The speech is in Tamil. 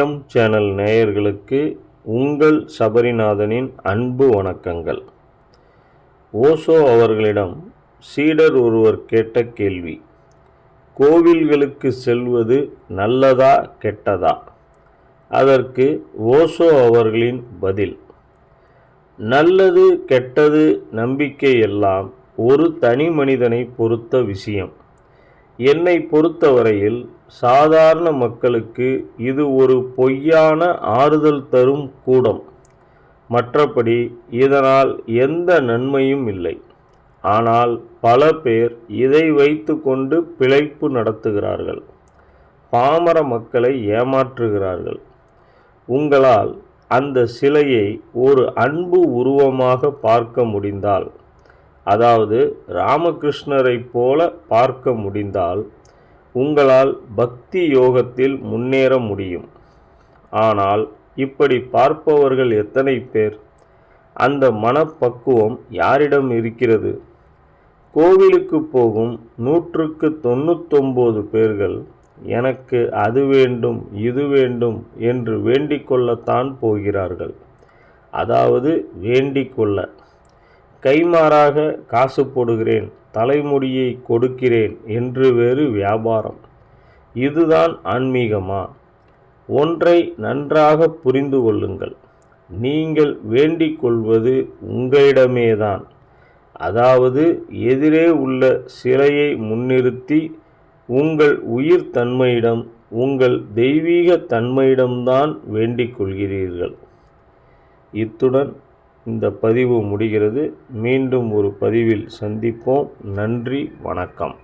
எம் சேனல் நேயர்களுக்கு உங்கள் சபரிநாதனின் அன்பு வணக்கங்கள். ஓசோ அவர்களிடம் சீடர் ஒருவர் கேட்ட கேள்வி கோவில்களுக்கு செல்வது நல்லதா கெட்டதா? அதற்கு ஓசோ அவர்களின் பதில் நல்லது கெட்டது நம்பிக்கை எல்லாம் ஒரு தனி மனிதனை பொறுத்த விஷயம். என்னை பொறுத்தவரையில் சாதாரண மக்களுக்கு இது ஒரு பொய்யான ஆறுதல் தரும் கூடம். மற்றபடி இதனால் எந்த நன்மையும் இல்லை. ஆனால் பல பேர் இதை வைத்து கொண்டு பிழைப்பு நடத்துகிறார்கள். பாமர மக்களை ஏமாற்றுகிறார்கள். உங்களால் அந்த சிலையை ஒரு அன்பு உருவமாக பார்க்க முடிந்தால் அதாவது ராமகிருஷ்ணரைப் போல பார்க்க முடிந்தால் உங்களால் பக்தி யோகத்தில் முன்னேற முடியும். ஆனால் இப்படி பார்ப்பவர்கள் எத்தனை பேர்? அந்த மனப்பக்குவம் யாரிடம் இருக்கிறது? கோவிலுக்கு போகும் நூற்றுக்கு தொண்ணூத்தொம்பது பேர்கள் எனக்கு அது வேண்டும் இது வேண்டும் என்று வேண்டிக்கொள்ளத்தான் போகிறார்கள். அதாவது வேண்டிக்கொள்ள கைமாறாக காசு போடுகிறேன் தலைமுடியை கொடுக்கிறேன் என்று வேறு வியாபாரம். இதுதான் ஆன்மீகமா? ஒன்றை நன்றாக புரிந்து கொள்ளுங்கள். நீங்கள் வேண்டிக் கொள்வது உங்களிடமேதான். அதாவது எதிரே உள்ள சிலையை முன்னிறுத்தி உங்கள் உயிர் தன்மையிடம் உங்கள் தெய்வீக தன்மையிடம்தான் வேண்டிக் கொள்கிறீர்கள். இத்துடன் இந்த பதிவு முடிகிறது. மீண்டும் ஒரு பதிவில் சந்திப்போம். நன்றி வணக்கம்.